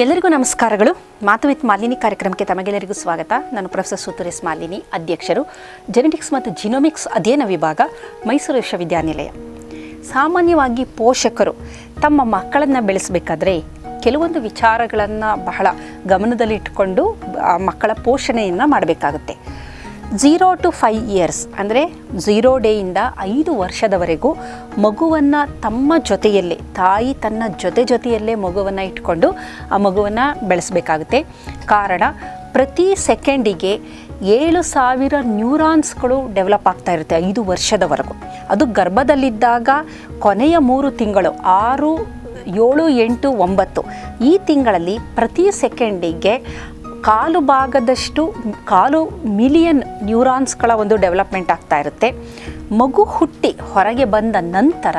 ಎಲ್ಲರಿಗೂ ನಮಸ್ಕಾರಗಳು. ಮಾತು ವಿತ್ ಮಾಲಿನಿ ಕಾರ್ಯಕ್ರಮಕ್ಕೆ ತಮಗೆಲ್ಲರಿಗೂ ಸ್ವಾಗತ. ನಾನು ಪ್ರೊಫೆಸರ್ ಸುತುರೇಸ್ ಮಾಲಿನಿ, ಅಧ್ಯಕ್ಷರು ಜೆನೆಟಿಕ್ಸ್ ಮತ್ತು ಜಿನೋಮಿಕ್ಸ್ ಅಧ್ಯಯನ ವಿಭಾಗ, ಮೈಸೂರು ವಿಶ್ವವಿದ್ಯಾನಿಲಯ. ಸಾಮಾನ್ಯವಾಗಿ ಪೋಷಕರು ತಮ್ಮ ಮಕ್ಕಳನ್ನು ಬೆಳೆಸಬೇಕಾದ್ರೆ ಕೆಲವೊಂದು ವಿಚಾರಗಳನ್ನು ಬಹಳ ಗಮನದಲ್ಲಿಟ್ಟುಕೊಂಡು ಮಕ್ಕಳ ಪೋಷಣೆಯನ್ನು ಮಾಡಬೇಕಾಗುತ್ತೆ. ಝೀರೋ ಟು ಫೈವ್ ಇಯರ್ಸ್ ಅಂದರೆ ಝೀರೋ ಡೇಯಿಂದ ಐದು ವರ್ಷದವರೆಗೂ ಮಗುವನ್ನು ತಮ್ಮ ಜೊತೆಯಲ್ಲೇ, ತಾಯಿ ತನ್ನ ಜೊತೆ ಜೊತೆಯಲ್ಲೇ ಮಗುವನ್ನು ಇಟ್ಕೊಂಡು ಆ ಮಗುವನ್ನು ಬೆಳೆಸಬೇಕಾಗುತ್ತೆ. ಕಾರಣ, ಪ್ರತಿ ಸೆಕೆಂಡಿಗೆ ಏಳು ಸಾವಿರ ನ್ಯೂರಾನ್ಸ್ಗಳು ಡೆವಲಪ್ ಆಗ್ತಾ ಇರುತ್ತೆ ಐದು ವರ್ಷದವರೆಗೂ. ಅದು ಗರ್ಭದಲ್ಲಿದ್ದಾಗ ಕೊನೆಯ ಮೂರು ತಿಂಗಳು, ಆರು, ಏಳು, ಎಂಟು, ಒಂಬತ್ತು, ಈ ತಿಂಗಳಲ್ಲಿ ಪ್ರತಿ ಸೆಕೆಂಡಿಗೆ ಕಾಲು ಭಾಗದಷ್ಟು ಕಾಲು ಮಿಲಿಯನ್ ನ್ಯೂರಾನ್ಸ್ಗಳ ಒಂದು ಡೆವಲಪ್ಮೆಂಟ್ ಆಗ್ತಾ ಇರುತ್ತೆ. ಮಗು ಹುಟ್ಟಿ ಹೊರಗೆ ಬಂದ ನಂತರ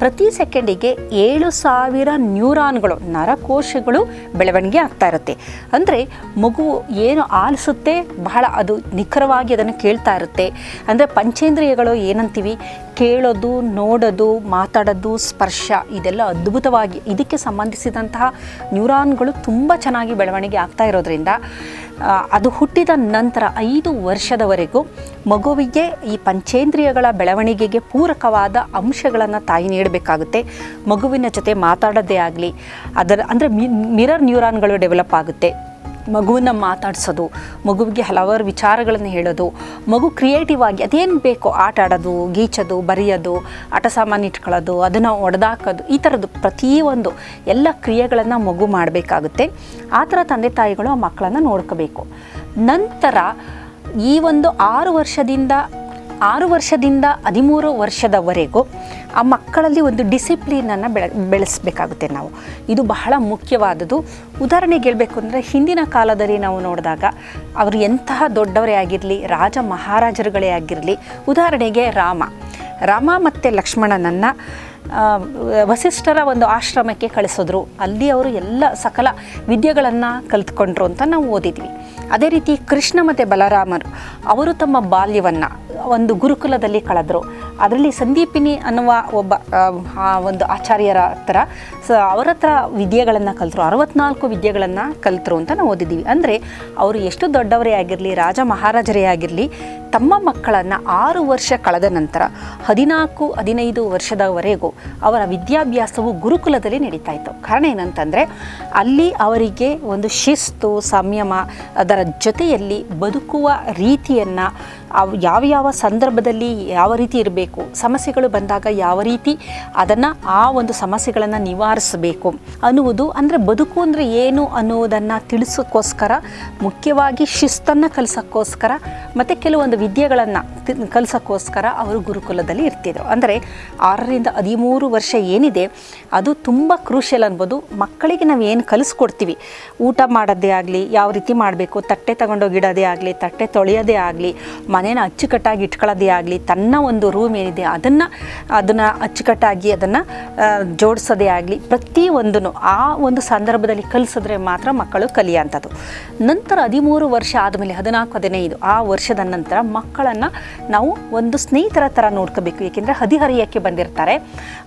ಪ್ರತಿ ಸೆಕೆಂಡಿಗೆ ಏಳು ಸಾವಿರ ನ್ಯೂರಾನ್ಗಳು, ನರಕೋಶಗಳು ಬೆಳವಣಿಗೆ ಆಗ್ತಾ ಇರುತ್ತೆ. ಅಂದರೆ ಮಗು ಏನು ಆಲಿಸುತ್ತೆ, ಬಹಳ ಅದು ನಿಖರವಾಗಿ ಅದನ್ನು ಕೇಳ್ತಾ ಇರುತ್ತೆ. ಅಂದರೆ ಪಂಚೇಂದ್ರಿಯಗಳು ಏನಂತೀವಿ? ಕೇಳೋದು, ನೋಡೋದು, ಮಾತಾಡೋದು, ಸ್ಪರ್ಶ, ಇದೆಲ್ಲ ಅದ್ಭುತವಾಗಿ ಇದಕ್ಕೆ ಸಂಬಂಧಿಸಿದಂತಹ ನ್ಯೂರಾನ್ಗಳು ತುಂಬ ಚೆನ್ನಾಗಿ ಬೆಳವಣಿಗೆ ಆಗ್ತಾ ಇರೋದ್ರಿಂದ ಅದು ಹುಟ್ಟಿದ ನಂತರ ಐದು ವರ್ಷದವರೆಗೂ ಮಗುವಿಗೆ ಈ ಪಂಚೇಂದ್ರಿಯಗಳ ಬೆಳವಣಿಗೆಗೆ ಪೂರಕವಾದ ಅಂಶಗಳನ್ನು ತಾಯಿ ನೀಡಬೇಕಾಗುತ್ತೆ. ಮಗುವಿನ ಜೊತೆ ಮಾತಾಡೋದೇ ಆಗಲಿ, ಅದರ ಅಂದರೆ ಮಿರರ್ ನ್ಯೂರಾನ್ಗಳು ಡೆವಲಪ್ ಆಗುತ್ತೆ. ಮಗುವನ್ನು ಮಾತಾಡಿಸೋದು, ಮಗುವಿಗೆ ಹಲವಾರು ವಿಚಾರಗಳನ್ನು ಹೇಳೋದು, ಮಗು ಕ್ರಿಯೇಟಿವ್ ಆಗಿ ಅದೇನು ಬೇಕೋ ಆಟ ಆಡೋದು, ಗೀಚೋದು, ಬರೆಯೋದು, ಆಟ ಸಾಮಾನು ಇಟ್ಕೊಳ್ಳೋದು, ಅದನ್ನು ಒಡೆದಾಕೋದು, ಈ ಥರದ್ದು ಪ್ರತಿಯೊಂದು ಎಲ್ಲ ಕ್ರಿಯೆಗಳನ್ನು ಮಗು ಮಾಡಬೇಕಾಗುತ್ತೆ. ಆ ಥರ ತಂದೆ ತಾಯಿಗಳು ಆ ಮಕ್ಕಳನ್ನು ನೋಡ್ಕೋಬೇಕು. ನಂತರ ಈ ಒಂದು ಆರು ವರ್ಷದಿಂದ ಆರು ವರ್ಷದಿಂದ ಹದಿಮೂರು ವರ್ಷದವರೆಗೂ ಆ ಮಕ್ಕಳಲ್ಲಿ ಒಂದು ಡಿಸಿಪ್ಲಿನನ್ನು ಬೆಳೆ, ಬೆಳೆಸಬೇಕಾಗುತ್ತೆ ನಾವು. ಇದು ಬಹಳ ಮುಖ್ಯವಾದದ್ದು. ಉದಾಹರಣೆಗೆ ಹೇಳಬೇಕು ಅಂದರೆ ಹಿಂದಿನ ಕಾಲದಲ್ಲಿ ನಾವು ನೋಡಿದಾಗ ಅವರು ಎಂತಹ ದೊಡ್ಡವರೇ ಆಗಿರಲಿ, ರಾಜ ಮಹಾರಾಜರುಗಳೇ ಆಗಿರಲಿ, ಉದಾಹರಣೆಗೆ ರಾಮ. ರಾಮ ಮತ್ತು ಲಕ್ಷ್ಮಣನನ್ನು ವಸಿಷ್ಠರ ಒಂದು ಆಶ್ರಮಕ್ಕೆ ಕಳಿಸಿದ್ರು. ಅಲ್ಲಿ ಅವರು ಎಲ್ಲ ಸಕಲ ವಿದ್ಯೆಗಳನ್ನು ಕಲಿತ್ಕೊಂಡ್ರು ಅಂತ ನಾವು ಓದಿದ್ವಿ. ಅದೇ ರೀತಿ ಕೃಷ್ಣ ಮತ್ತು ಬಲರಾಮರು, ಅವರು ತಮ್ಮ ಬಾಲ್ಯವನ್ನು ಒಂದು ಗುರುಕುಲದಲ್ಲಿ ಕಳೆದ್ರು. ಅದರಲ್ಲಿ ಸಂದೀಪಿನಿ ಅನ್ನುವ ಒಬ್ಬ ಒಂದು ಆಚಾರ್ಯರ ಹತ್ರ, ಸ, ಅವರ ಹತ್ರ ವಿದ್ಯೆಗಳನ್ನು ಕಲಿತರು. ಅರವತ್ನಾಲ್ಕು ವಿದ್ಯೆಗಳನ್ನು ಕಲಿತರು ಅಂತ ನಾವು ಓದಿದ್ದೀವಿ. ಅಂದರೆ ಅವರು ಎಷ್ಟು ದೊಡ್ಡವರೇ ಆಗಿರಲಿ, ರಾಜ ಮಹಾರಾಜರೇ ಆಗಿರಲಿ, ತಮ್ಮ ಮಕ್ಕಳನ್ನು ಆರು ವರ್ಷ ಕಳೆದ ನಂತರ, ಹದಿನಾಲ್ಕು, ಹದಿನೈದು ವರ್ಷದವರೆಗೂ ಅವರ ವಿದ್ಯಾಭ್ಯಾಸವು ಗುರುಕುಲದಲ್ಲಿ ನಡೀತಾ ಇತ್ತು. ಕಾರಣ ಏನಂತಂದರೆ, ಅಲ್ಲಿ ಅವರಿಗೆ ಒಂದು ಶಿಸ್ತು, ಸಂಯಮ, ಅದರ ಜೊತೆಯಲ್ಲಿ ಬದುಕುವ ರೀತಿಯನ್ನು ಅವು ಯಾವ ಯಾವ ಸಂದರ್ಭದಲ್ಲಿ ಯಾವ ರೀತಿ ಇರಬೇಕು, ಸಮಸ್ಯೆಗಳು ಬಂದಾಗ ಯಾವ ರೀತಿ ಅದನ್ನು ಆ ಒಂದು ಸಮಸ್ಯೆಗಳನ್ನು ನಿವಾರಿಸಬೇಕು ಅನ್ನುವುದು, ಅಂದರೆ ಬದುಕು ಅಂದರೆ ಏನು ಅನ್ನುವುದನ್ನು ತಿಳಿಸೋಕ್ಕೋಸ್ಕರ, ಮುಖ್ಯವಾಗಿ ಶಿಸ್ತನ್ನು ಕಲಿಸೋಕ್ಕೋಸ್ಕರ, ಮತ್ತು ಕೆಲವೊಂದು ವಿದ್ಯೆಗಳನ್ನು ಕಲಿಸೋಕ್ಕೋಸ್ಕರ ಅವರು ಗುರುಕುಲದಲ್ಲಿ ಇರ್ತಿದ್ರು. ಅಂದರೆ ಆರರಿಂದ ಹದಿಮೂರು ವರ್ಷ ಏನಿದೆ, ಅದು ತುಂಬ ಕ್ರೂಷಿಯಲ್ ಅನ್ಬೋದು. ಮಕ್ಕಳಿಗೆ ನಾವು ಏನು ಕಲಿಸ್ಕೊಡ್ತೀವಿ? ಊಟ ಮಾಡೋದೇ ಆಗಲಿ, ಯಾವ ರೀತಿ ಮಾಡಬೇಕು? ತಟ್ಟೆ ತಗೊಂಡೋಗಿಡೋದೇ ಆಗಲಿ, ತಟ್ಟೆ ತೊಳೆಯೋದೇ ಆಗಲಿ, ಮನೇನ ಅಚ್ಚುಕಟ್ಟಾಗಿ ಇಟ್ಕೊಳ್ಳೋದೇ ಆಗಲಿ, ತನ್ನ ಒಂದು ರೂಮ್ ಏನಿದೆ, ಅದನ್ನು ಅದನ್ನು ಅಚ್ಚುಕಟ್ಟಾಗಿ ಅದನ್ನು ಜೋಡಿಸೋದೇ ಆಗಲಿ ಪ್ರತಿಯೊಂದನ್ನು ಆ ಒಂದು ಸಂದರ್ಭದಲ್ಲಿ ಕಲಿಸಿದ್ರೆ ಮಾತ್ರ ಮಕ್ಕಳು ಕಲಿಯೋಂಥದ್ದು. ನಂತರ ಹದಿಮೂರು ವರ್ಷ ಆದಮೇಲೆ, ಹದಿನಾಲ್ಕು, ಹದಿನೈದು, ಆ ವರ್ಷದ ನಂತರ ಮಕ್ಕಳನ್ನು ನಾವು ಒಂದು ಸ್ನೇಹಿತರ ಥರ ನೋಡ್ಕೋಬೇಕು, ಏಕೆಂದರೆ ಹದಿಹರಿಯಕ್ಕೆ ಬಂದಿರ್ತಾರೆ.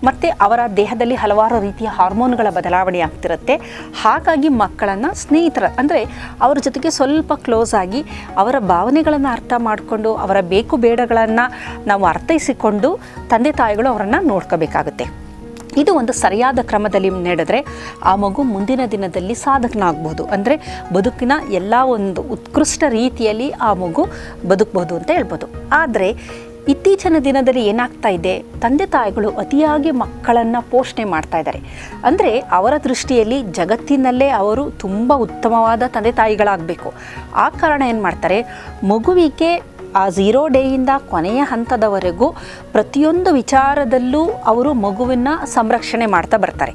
ಮತ್ತು ಅವರ ದೇಹದಲ್ಲಿ ಹಲವಾರು ರೀತಿಯ ಹಾರ್ಮೋನ್ಗಳ ಬದಲಾವಣೆ ಆಗ್ತಿರುತ್ತೆ. ಹಾಗಾಗಿ ಮಕ್ಕಳನ್ನು ಸ್ನೇಹಿತರ, ಅಂದರೆ ಅವರ ಜೊತೆಗೆ ಸ್ವಲ್ಪ ಕ್ಲೋಸ್ ಆಗಿ ಅವರ ಭಾವನೆಗಳನ್ನು ಅರ್ಥ ಮಾಡಿಕೊಂಡು, ಅವರ ಬೇಕು ಬೇಡಗಳನ್ನು ನಾವು ಅರ್ಥೈಸಿಕೊಂಡು ತಂದೆ ತಾಯಿಗಳು ಅವರನ್ನು ನೋಡ್ಕೋಬೇಕಾಗುತ್ತೆ. ಇದು ಒಂದು ಸರಿಯಾದ ಕ್ರಮದಲ್ಲಿ ನಡೆದರೆ ಆ ಮಗು ಮುಂದಿನ ದಿನದಲ್ಲಿ ಸಾಧಕನಾಗ್ಬೋದು. ಅಂದರೆ ಬದುಕಿನ ಎಲ್ಲ ಒಂದು ಉತ್ಕೃಷ್ಟ ರೀತಿಯಲ್ಲಿ ಆ ಮಗು ಬದುಕ್ಬೋದು ಅಂತ ಹೇಳ್ಬೋದು. ಆದರೆ ಇತ್ತೀಚಿನ ದಿನದಲ್ಲಿ ಏನಾಗ್ತಾ ಇದೆ? ತಂದೆ ತಾಯಿಗಳು ಅತಿಯಾಗಿ ಮಕ್ಕಳನ್ನು ಪೋಷಣೆ ಮಾಡ್ತಾ ಇದ್ದಾರೆ. ಅಂದರೆ ಅವರ ದೃಷ್ಟಿಯಲ್ಲಿ ಜಗತ್ತಿನಲ್ಲೇ ಅವರು ತುಂಬ ಉತ್ತಮವಾದ ತಂದೆ ತಾಯಿಗಳಾಗಬೇಕು. ಆ ಕಾರಣ ಏನು ಮಾಡ್ತಾರೆ? ಮಗುವಿಗೆ ಆ ಝೀರೋ ಡೇಯಿಂದ ಕೊನೆಯ ಹಂತದವರೆಗೂ ಪ್ರತಿಯೊಂದು ವಿಚಾರದಲ್ಲೂ ಅವರು ಮಗುವಿನ ಸಂರಕ್ಷಣೆ ಮಾಡ್ತಾ ಬರ್ತಾರೆ.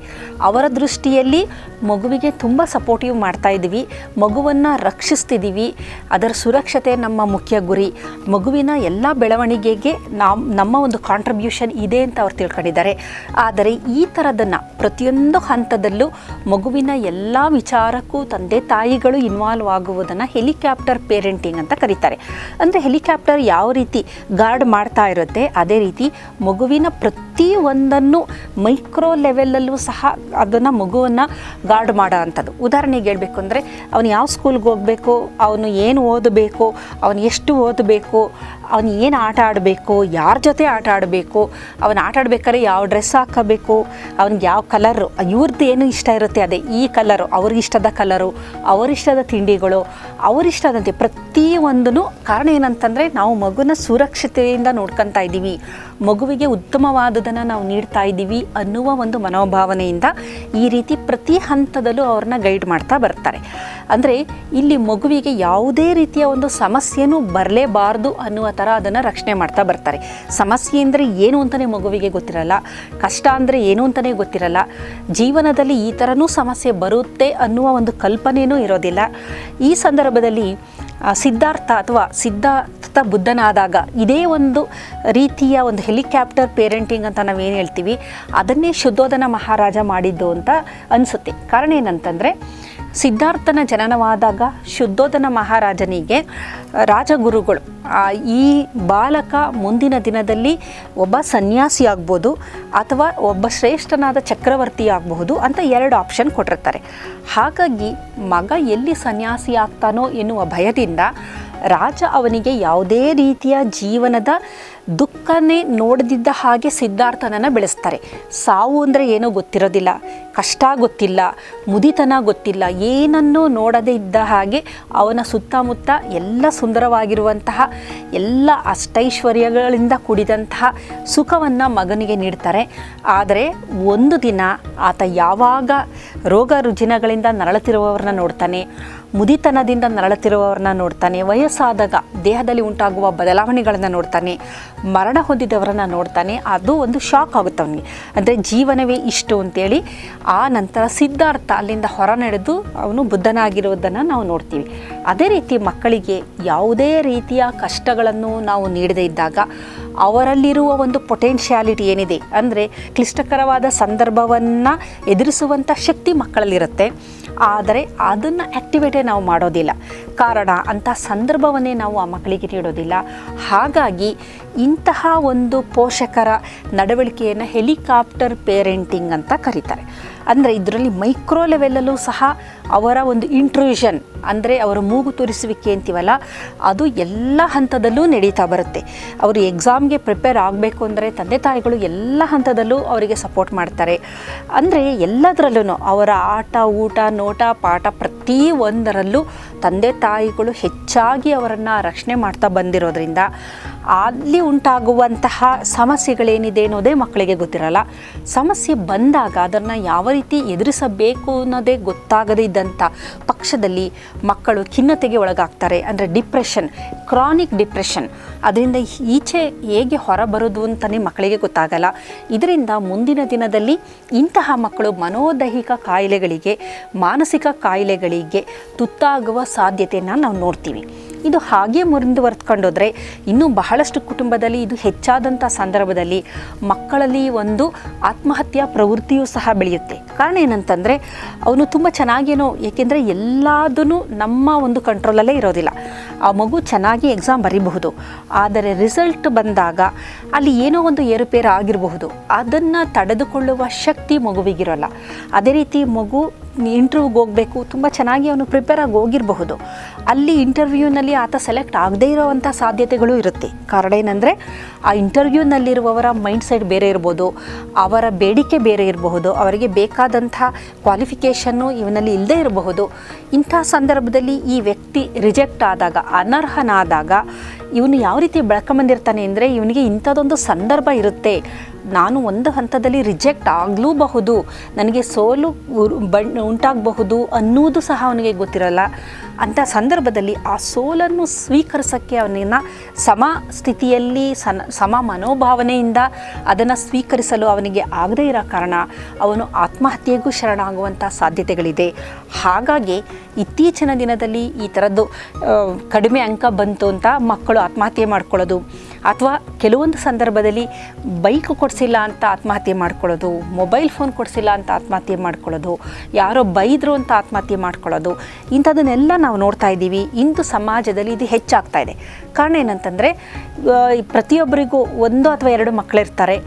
ಅವರ ದೃಷ್ಟಿಯಲ್ಲಿ ಮಗುವಿಗೆ ತುಂಬ ಸಪೋರ್ಟಿವ್ ಮಾಡ್ತಾ ಇದ್ದೀವಿ, ಮಗುವನ್ನು ರಕ್ಷಿಸ್ತಿದ್ದೀವಿ, ಅದರ ಸುರಕ್ಷತೆ ನಮ್ಮ ಮುಖ್ಯ ಗುರಿ, ಮಗುವಿನ ಎಲ್ಲ ಬೆಳವಣಿಗೆಗೆ ನಾವು ನಮ್ಮ ಒಂದು ಕಾಂಟ್ರಿಬ್ಯೂಷನ್ ಇದೆ ಅಂತ ಅವ್ರು ತಿಳ್ಕೊಂಡಿದ್ದಾರೆ. ಆದರೆ ಈ ಥರದನ್ನು ಪ್ರತಿಯೊಂದು ಹಂತದಲ್ಲೂ ಮಗುವಿನ ಎಲ್ಲ ವಿಚಾರಕ್ಕೂ ತಂದೆ ತಾಯಿಗಳು ಇನ್ವಾಲ್ವ್ ಆಗುವುದನ್ನು ಹೆಲಿಕಾಪ್ಟರ್ ಪೇರೆಂಟಿಂಗ್ ಅಂತ ಕರೀತಾರೆ. ಅಂದರೆ ಹೆಲಿಕಾಪ್ಟರ್ ಹೆಲಿಕಾಪ್ಟರ್ ಯಾವ ರೀತಿ ಗಾರ್ಡ್ ಮಾಡ್ತಾ ಇರುತ್ತೆ, ಅದೇ ರೀತಿ ಮಗುವಿನ ಪ್ರತಿ ಒಂದನ್ನು ಮೈಕ್ರೋ ಲೆವೆಲಲ್ಲೂ ಸಹ ಅದನ್ನು ಮಗುವನ್ನು ಗಾರ್ಡ್ ಮಾಡೋ ಅಂಥದ್ದು ಉದಾಹರಣೆಗೆ ಹೇಳಬೇಕು ಅಂದರೆ, ಅವನು ಯಾವ ಸ್ಕೂಲ್ಗೆ ಹೋಗಬೇಕು, ಅವನು ಏನು ಓದಬೇಕು, ಅವನು ಎಷ್ಟು ಓದಬೇಕು, ಅವನು ಏನು ಆಟ ಆಡಬೇಕು, ಯಾರ ಜೊತೆ ಆಟ ಆಡಬೇಕು, ಅವನು ಆಟ ಆಡಬೇಕಾದ್ರೆ ಯಾವ ಡ್ರೆಸ್ ಹಾಕಬೇಕು, ಅವನಿಗೆ ಯಾವ ಕಲರು ಇವ್ರದ್ದು ಏನು ಇಷ್ಟ ಇರುತ್ತೆ ಅದೇ, ಈ ಕಲರು ಅವ್ರಿಗಿಷ್ಟದ ಕಲರು, ಅವರಿಷ್ಟದ ತಿಂಡಿಗಳು, ಅವರಿಷ್ಟದಂತೆ ಪ್ರತಿಯೊಂದನ್ನು ಕಾರಣ ಏನಂತಂದರೆ ನಾವು ಮಗುನ ಸುರಕ್ಷತೆಯಿಂದ ನೋಡ್ಕೊತಾ ಇದ್ದೀವಿ. ಮಗುವಿಗೆ ಉತ್ತಮವಾದದನ್ನು ನಾವು ನೀಡ್ತಾ ಇದ್ದೀವಿ ಅನ್ನುವ ಒಂದು ಮನೋಭಾವನೆಯಿಂದ ಈ ರೀತಿ ಪ್ರತಿ ಹಂತದಲ್ಲೂ ಅವ್ರನ್ನ ಗೈಡ್ ಮಾಡ್ತಾ ಬರ್ತಾರೆ. ಅಂದರೆ ಇಲ್ಲಿ ಮಗುವಿಗೆ ಯಾವುದೇ ರೀತಿಯ ಒಂದು ಸಮಸ್ಯೆನೂ ಬರಲೇಬಾರ್ದು ಅನ್ನುವ ಥರ ಅದನ್ನು ರಕ್ಷಣೆ ಮಾಡ್ತಾ ಬರ್ತಾರೆ. ಸಮಸ್ಯೆ ಅಂದರೆ ಏನು ಅಂತಲೇ ಮಗುವಿಗೆ ಗೊತ್ತಿರಲ್ಲ. ಕಷ್ಟ ಅಂದರೆ ಏನು ಅಂತಲೇ ಗೊತ್ತಿರಲ್ಲ. ಜೀವನದಲ್ಲಿ ಈ ಥರನೂ ಸಮಸ್ಯೆ ಬರುತ್ತೆ ಅನ್ನುವ ಒಂದು ಕಲ್ಪನೆಯೂ ಇರೋದಿಲ್ಲ. ಈ ಸಂದರ್ಭದಲ್ಲಿ ಸಿದ್ಧಾರ್ಥ ಅಥವಾ ಸಿದ್ಧಾರ್ಥ ಬುದ್ಧನಾದಾಗ ಇದೇ ಒಂದು ರೀತಿಯ ಒಂದು ಹೆಲಿಕಾಪ್ಟರ್ ಪೇರೆಂಟಿಂಗ್ ಅಂತ ನಾವೇನು ಹೇಳ್ತೀವಿ, ಅದನ್ನೇ ಶುದ್ಧೋಧನ ಮಹಾರಾಜ ಮಾಡಿದ್ದು ಅಂತ ಅನಿಸುತ್ತೆ. ಕಾರಣ ಏನಂತಂದರೆ ಸಿದ್ಧಾರ್ಥನ ಜನನವಾದಾಗ ಶುದ್ಧೋಧನ ಮಹಾರಾಜನಿಗೆ ರಾಜಗುರುಗಳು ಈ ಬಾಲಕ ಮುಂದಿನ ದಿನದಲ್ಲಿ ಒಬ್ಬ ಸನ್ಯಾಸಿ ಆಗ್ಬೋದು ಅಥವಾ ಒಬ್ಬ ಶ್ರೇಷ್ಠನಾದ ಚಕ್ರವರ್ತಿ ಆಗಬಹುದು ಅಂತ ಎರಡು ಆಪ್ಷನ್ ಕೊಟ್ಟಿರ್ತಾರೆ. ಹಾಗಾಗಿ ಮಗ ಎಲ್ಲಿ ಸನ್ಯಾಸಿ ಆಗ್ತಾನೋ ಎನ್ನುವ ಭಯದಿಂದ ರಾಜ ಅವನಿಗೆ ಯಾವುದೇ ರೀತಿಯ ಜೀವನದ ದುಃಖನೇ ನೋಡದಿದ್ದ ಹಾಗೆ ಸಿದ್ಧಾರ್ಥನನ್ನು ಬೆಳೆಸ್ತಾರೆ. ಸಾವು ಅಂದರೆ ಏನೂ ಗೊತ್ತಿರೋದಿಲ್ಲ. ಕಷ್ಟ ಗೊತ್ತಿಲ್ಲ. ಮುದಿತನ ಗೊತ್ತಿಲ್ಲ. ಏನನ್ನೂ ನೋಡದೇ ಇದ್ದ ಹಾಗೆ ಅವನ ಸುತ್ತಮುತ್ತ ಎಲ್ಲ ಸುಂದರವಾಗಿರುವಂತಹ ಎಲ್ಲ ಅಷ್ಟೈಶ್ವರ್ಯಗಳಿಂದ ಕೂಡಿದಂತಹ ಸುಖವನ್ನು ಮಗನಿಗೆ ನೀಡ್ತಾರೆ. ಆದರೆ ಒಂದು ದಿನ ಆತ ಯಾವಾಗ ರೋಗ ರುಜಿನಗಳಿಂದ ನರಳುತ್ತಿರುವವರನ್ನ ನೋಡ್ತಾನೆ. ಮುದಿತನದಿಂದ ನರಳುತ್ತಿರುವವರನ್ನ ನೋಡ್ತಾನೆ. ವಯಸ್ಸಾದಾಗ ದೇಹದಲ್ಲಿ ಉಂಟಾಗುವ ಬದಲಾವಣೆಗಳನ್ನು ನೋಡ್ತಾನೆ. ಮರಣ ಹೊಂದಿದವರನ್ನು ನೋಡ್ತಾನೆ. ಅದು ಒಂದು ಶಾಕ್ ಆಗುತ್ತೆ ಅವನಿಗೆ. ಅಂದರೆ ಜೀವನವೇ ಇಷ್ಟು ಅಂತೇಳಿ ಆ ನಂತರ ಸಿದ್ಧಾರ್ಥ ಅಲ್ಲಿಂದ ಹೊರ ನಡೆದು ಅವನು ಬುದ್ಧನಾಗಿರುವುದನ್ನು ನಾವು ನೋಡ್ತೀವಿ. ಅದೇ ರೀತಿ ಮಕ್ಕಳಿಗೆ ಯಾವುದೇ ರೀತಿಯ ಕಷ್ಟಗಳನ್ನು ನಾವು ನೀಡದೇ ಇದ್ದಾಗ ಅವರಲ್ಲಿರುವ ಒಂದು ಪೊಟೆನ್ಷಿಯಾಲಿಟಿ ಏನಿದೆ? ಅಂದರೆ ಕ್ಲಿಷ್ಟಕರವಾದ ಸಂದರ್ಭವನ್ನು ಎದುರಿಸುವಂಥ ಶಕ್ತಿ ಮಕ್ಕಳಲ್ಲಿರುತ್ತೆ. ಆದರೆ ಅದನ್ನು ಆ್ಯಕ್ಟಿವೇಟೇ ನಾವು ಮಾಡೋದಿಲ್ಲ. ಕಾರಣ ಅಂಥ ಸಂದರ್ಭವನ್ನೇ ನಾವು ಆ ಮಕ್ಕಳಿಗೆ ನೀಡೋದಿಲ್ಲ. ಹಾಗಾಗಿ ಇಂತಹ ಒಂದು ಪೋಷಕರ ನಡವಳಿಕೆಯನ್ನು ಹೆಲಿಕಾಪ್ಟರ್ ಪೇರೆಂಟಿಂಗ್ ಅಂತ ಕರೀತಾರೆ. ಅಂದರೆ ಇದರಲ್ಲಿ ಮೈಕ್ರೋ ಲೆವೆಲಲ್ಲೂ ಸಹ ಅವರ ಒಂದು ಇಂಟ್ರೂಷನ್ ಅಂದರೆ ಅವರ ಮೂಗು ತೋರಿಸುವಿಕೆ ಅಂತೀವಲ್ಲ, ಅದು ಎಲ್ಲ ಹಂತದಲ್ಲೂ ನಡೀತಾ ಬರುತ್ತೆ. ಅವರು ಎಕ್ಸಾಮ್ಗೆ ಪ್ರಿಪೇರ್ ಆಗಬೇಕು ಅಂದರೆ ತಂದೆ ತಾಯಿಗಳು ಎಲ್ಲ ಹಂತದಲ್ಲೂ ಅವರಿಗೆ ಸಪೋರ್ಟ್ ಮಾಡ್ತಾರೆ. ಅಂದರೆ ಎಲ್ಲದರಲ್ಲೂ ಅವರ ಆಟ, ಊಟ, ನೋಟ, ಪಾಠ ಪ್ರತಿ ಒಂದರಲ್ಲೂ ತಂದೆ ತಾಯಿಗಳು ಹೆಚ್ಚಾಗಿ ಅವರನ್ನು ರಕ್ಷಣೆ ಮಾಡ್ತಾ ಬಂದಿರೋದ್ರಿಂದ ಅಲ್ಲಿ ಉಂಟಾಗುವಂತಹ ಸಮಸ್ಯೆಗಳೇನಿದೆ ಅನ್ನೋದೇ ಮಕ್ಕಳಿಗೆ ಗೊತ್ತಿರಲ್ಲ. ಸಮಸ್ಯೆ ಬಂದಾಗ ಅದನ್ನು ಯಾವ ರೀತಿ ಎದುರಿಸಬೇಕು ಅನ್ನೋದೇ ಗೊತ್ತಾಗದೇ ಇದ್ದಂಥ ಪಕ್ಷದಲ್ಲಿ ಮಕ್ಕಳು ಖಿನ್ನತೆಗೆ ಒಳಗಾಗ್ತಾರೆ. ಅಂದರೆ ಡಿಪ್ರೆಷನ್, ಕ್ರಾನಿಕ್ ಡಿಪ್ರೆಷನ್. ಅದರಿಂದ ಈಚೆ ಹೇಗೆ ಹೊರಬರೋದು ಅಂತಲೇ ಮಕ್ಕಳಿಗೆ ಗೊತ್ತಾಗಲ್ಲ. ಇದರಿಂದ ಮುಂದಿನ ದಿನದಲ್ಲಿ ಇಂತಹ ಮಕ್ಕಳು ಮನೋದೈಹಿಕ ಕಾಯಿಲೆಗಳಿಗೆ, ಮಾನಸಿಕ ಕಾಯಿಲೆಗಳಿಗೆ ತುತ್ತಾಗುವ ಸಾಧ್ಯತೆಯನ್ನು ನಾವು ನೋಡ್ತೀವಿ. ಇದು ಹಾಗೆ ಮುಂದುವರೆದುಕೊಂಡೋದ್ರೆ ಇನ್ನೂ ಬಹಳಷ್ಟು ಕುಟುಂಬದಲ್ಲಿ ಇದು ಹೆಚ್ಚಾದಂಥ ಸಂದರ್ಭದಲ್ಲಿ ಮಕ್ಕಳಲ್ಲಿ ಒಂದು ಆತ್ಮಹತ್ಯಾ ಪ್ರವೃತ್ತಿಯೂ ಸಹ ಬೆಳೆಯುತ್ತೆ. ಕಾರಣ ಏನಂತಂದರೆ ಅವನು ತುಂಬ ಚೆನ್ನಾಗೇನೋ, ಏಕೆಂದರೆ ಎಲ್ಲದೂ ನಮ್ಮ ಒಂದು ಕಂಟ್ರೋಲಲ್ಲೇ ಇರೋದಿಲ್ಲ. ಆ ಮಗು ಚೆನ್ನಾಗಿ ಎಕ್ಸಾಮ್ ಬರೀಬಹುದು. ಆದರೆ ರಿಸಲ್ಟ್ ಬಂದಾಗ ಅಲ್ಲಿ ಏನೋ ಒಂದು ಏರುಪೇರು ಆಗಿರಬಹುದು. ಅದನ್ನು ತಡೆದುಕೊಳ್ಳುವ ಶಕ್ತಿ ಮಗುವಿಗಿರೋಲ್ಲ. ಅದೇ ರೀತಿ ಮಗು ಇಂಟರ್ವ್ಯೂಗೆ ಹೋಗಬೇಕು. ತುಂಬ ಚೆನ್ನಾಗಿ ಅವನು ಪ್ರಿಪೇರ್ ಆಗಿ ಹೋಗಿರಬಹುದು. ಅಲ್ಲಿ ಇಂಟರ್ವ್ಯೂನಲ್ಲಿ ಆತ ಸೆಲೆಕ್ಟ್ ಆಗದೇ ಇರೋವಂಥ ಸಾಧ್ಯತೆಗಳು ಇರುತ್ತೆ. ಕಾರಣ ಏನಂದರೆ, ಆ ಇಂಟರ್ವ್ಯೂನಲ್ಲಿರುವವರ ಮೈಂಡ್ ಸೆಟ್ ಬೇರೆ ಇರ್ಬೋದು. ಅವರ ಬೇಡಿಕೆ ಬೇರೆ ಇರಬಹುದು. ಅವರಿಗೆ ಬೇಕಾದಂಥ ಕ್ವಾಲಿಫಿಕೇಷನ್ನು ಇವನಲ್ಲಿ ಇಲ್ಲದೇ ಇರಬಹುದು. ಇಂಥ ಸಂದರ್ಭದಲ್ಲಿ ಈ ವ್ಯಕ್ತಿ ರಿಜೆಕ್ಟ್ ಆದಾಗ ಅನರ್ಹನಾದಾಗ ಇವನು ಯಾವ ರೀತಿ ಬೆಳ್ಕೊಂಬಂದಿರ್ತಾನೆ ಅಂದರೆ ಇವನಿಗೆ ಇಂಥದ್ದೊಂದು ಸಂದರ್ಭ ಇರುತ್ತೆ. ನಾನು ಒಂದು ಹಂತದಲ್ಲಿ ರಿಜೆಕ್ಟ್ ಆಗಲೂಬಹುದು, ನನಗೆ ಸೋಲು ಬಣ್ಣ ಬಣ್ ಉಂಟಾಗಬಹುದು ಅನ್ನೋದು ಸಹ ಅವನಿಗೆ ಗೊತ್ತಿರಲ್ಲ. ಅಂಥ ಸಂದರ್ಭದಲ್ಲಿ ಆ ಸೋಲನ್ನು ಸ್ವೀಕರಿಸೋಕ್ಕೆ ಅವನನ್ನ ಸಮ ಸ್ಥಿತಿಯಲ್ಲಿ, ಸನ ಸಮ ಮನೋಭಾವನೆಯಿಂದ ಅದನ್ನು ಸ್ವೀಕರಿಸಲು ಅವನಿಗೆ ಆಗದೇ ಇರೋ ಕಾರಣ ಅವನು ಆತ್ಮಹತ್ಯೆಗೂ ಶರಣಾಗುವಂಥ ಸಾಧ್ಯತೆಗಳಿದೆ. ಹಾಗಾಗಿ ಇತ್ತೀಚಿನ ದಿನದಲ್ಲಿ ಈ ಥರದ್ದು ಕಡಿಮೆ ಅಂಕ ಬಂತು ಅಂತ ಮಕ್ಕಳು ಆತ್ಮಹತ್ಯೆ ಮಾಡ್ಕೊಳ್ಳೋದು. ಅಥವಾ ಕೆಲವೊಂದು ಸಂದರ್ಭದಲ್ಲಿ ಬೈಕ್ ಕೊಡಿಸಿಲ್ಲ ಅಂತ ಆತ್ಮಹತ್ಯೆ ಮಾಡ್ಕೊಳ್ಳೋದು, ಮೊಬೈಲ್ ಫೋನ್ ಕೊಡಿಸಿಲ್ಲ ಅಂತ ಆತ್ಮಹತ್ಯೆ ಮಾಡ್ಕೊಳ್ಳೋದು, ಯಾರೋ ಬೈದರು ಅಂತ ಆತ್ಮಹತ್ಯೆ ಮಾಡ್ಕೊಳ್ಳೋದು, ಇಂಥದನ್ನೆಲ್ಲ ನಾವು ನೋಡ್ತಾ ಇದ್ದೀವಿ. ಇಂದು ಸಮಾಜದಲ್ಲಿ ಇದು ಹೆಚ್ಚಾಗ್ತಾ ಇದೆ. ಕಾರಣ ಏನಂತಂದರೆ ಪ್ರತಿಯೊಬ್ಬರಿಗೂ ಒಂದು ಅಥವಾ ಎರಡು ಮಕ್ಕಳಿರ್ತಾರೆ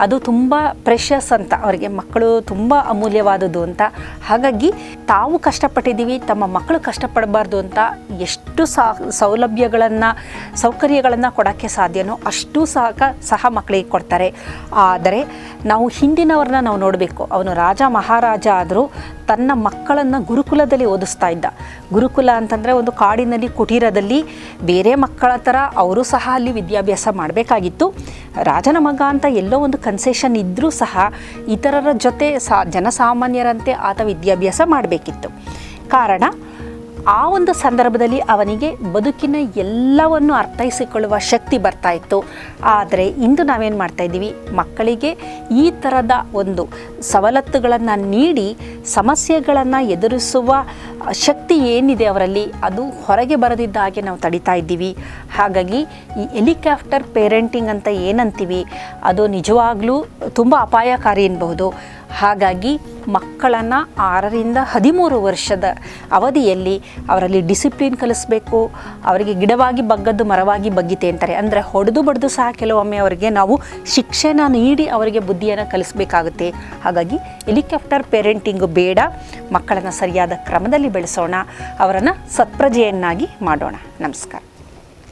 ಅದು ತುಂಬ ಪ್ರೆಷಸ್ ಅಂತ. ಅವರಿಗೆ ಮಕ್ಕಳು ತುಂಬ ಅಮೂಲ್ಯವಾದದ್ದು ಅಂತ. ಹಾಗಾಗಿ ತಾವು ಕಷ್ಟಪಟ್ಟಿದ್ದೀವಿ, ತಮ್ಮ ಮಕ್ಕಳು ಕಷ್ಟಪಡಬಾರ್ದು ಅಂತ ಎಷ್ಟು ಸಾ, ಸೌಲಭ್ಯಗಳನ್ನು, ಸೌಕರ್ಯಗಳನ್ನು ಕೊಡೋಕ್ಕೆ ಸಾಧ್ಯನೋ ಅಷ್ಟು ಸಹ ಸಹ ಮಕ್ಕಳಿಗೆ ಕೊಡ್ತಾರೆ. ಆದರೆ ನಾವು ಹಿಂದಿನವ್ರನ್ನ ನಾವು ನೋಡಬೇಕು. ಅವನು ರಾಜ ಮಹಾರಾಜ ಆದರೂ ತನ್ನ ಮಕ್ಕಳನ್ನು ಗುರುಕುಲದಲ್ಲಿ ಓದಿಸ್ತಾ ಇದ್ದ. ಗುರುಕುಲ ಅಂತಂದರೆ ಒಂದು ಕಾಡಿನಲ್ಲಿ ಕುಟೀರದಲ್ಲಿ ಬೇರೆ ಮಕ್ಕಳ ಥರ ಅವರು ಸಹ ಅಲ್ಲಿ ವಿದ್ಯಾಭ್ಯಾಸ ಮಾಡಬೇಕಾಗಿತ್ತು. ರಾಜನ ಮಗ ಅಂತ ಎಲ್ಲೋ ಒಂದು ಕನ್ಸೆಷನ್ ಇದ್ದರೂ ಸಹ ಇತರರ ಜೊತೆ ಸಾ ಜನಸಾಮಾನ್ಯರಂತೆ ಆತ ವಿದ್ಯಾಭ್ಯಾಸ ಮಾಡಬೇಕಿತ್ತು. ಕಾರಣ ಆ ಒಂದು ಸಂದರ್ಭದಲ್ಲಿ ಅವನಿಗೆ ಬದುಕಿನ ಎಲ್ಲವನ್ನು ಅರ್ಥೈಸಿಕೊಳ್ಳುವ ಶಕ್ತಿ ಬರ್ತಾ ಇತ್ತು. ಆದರೆ ಇಂದು ನಾವೇನು ಮಾಡ್ತಾ ಇದ್ದೀವಿ? ಮಕ್ಕಳಿಗೆ ಈ ಥರದ ಒಂದು ಸವಲತ್ತುಗಳನ್ನು ನೀಡಿ, ಸಮಸ್ಯೆಗಳನ್ನು ಎದುರಿಸುವ ಶಕ್ತಿ ಏನಿದೆ ಅವರಲ್ಲಿ, ಅದು ಹೊರಗೆ ಬರದಿದ್ದ ಹಾಗೆ ನಾವು ತಡಿತಾ ಇದ್ದೀವಿ. ಹಾಗಾಗಿ ಈ ಹೆಲಿಕಾಪ್ಟರ್ ಪೇರೆಂಟಿಂಗ್ ಅಂತ ಏನಂತೀವಿ? ಅದು ನಿಜವಾಗ್ಲೂ ತುಂಬ ಅಪಾಯಕಾರಿ ಎನ್ನಬಹುದು ಹಾಗಾಗಿ ಮಕ್ಕಳನ್ನು ಆರರಿಂದ ಹದಿಮೂರು ವರ್ಷದ ಅವಧಿಯಲ್ಲಿ ಅವರಲ್ಲಿ ಡಿಸಿಪ್ಲಿನ್ ಕಲಿಸ್ಬೇಕು, ಅವರಿಗೆ ಗಿಡವಾಗಿ ಬಗ್ಗದ್ದು ಮರವಾಗಿ ಬಗ್ಗಿತೆ ಅಂತಾರೆ. ಅಂದರೆ ಹೊಡೆದು ಬಡ್ದು ಸಹ ಕೆಲವೊಮ್ಮೆ ಅವರಿಗೆ ನಾವು ಶಿಕ್ಷಣ ನೀಡಿ ಅವರಿಗೆ ಬುದ್ಧಿಯನ್ನು ಕಲಿಸ್ಬೇಕಾಗುತ್ತೆ. ಹಾಗಾಗಿ ಹೆಲಿಕಾಪ್ಟರ್ ಪೇರೆಂಟಿಂಗು ಬೇಡ, ಮಕ್ಕಳನ್ನು ಸರಿಯಾದ ಕ್ರಮದಲ್ಲಿ ಬೆಳೆಸೋಣ, ಅವರನ್ನು ಸತ್ಪ್ರಜೆಯನ್ನಾಗಿ ಮಾಡೋಣ. ನಮಸ್ಕಾರ.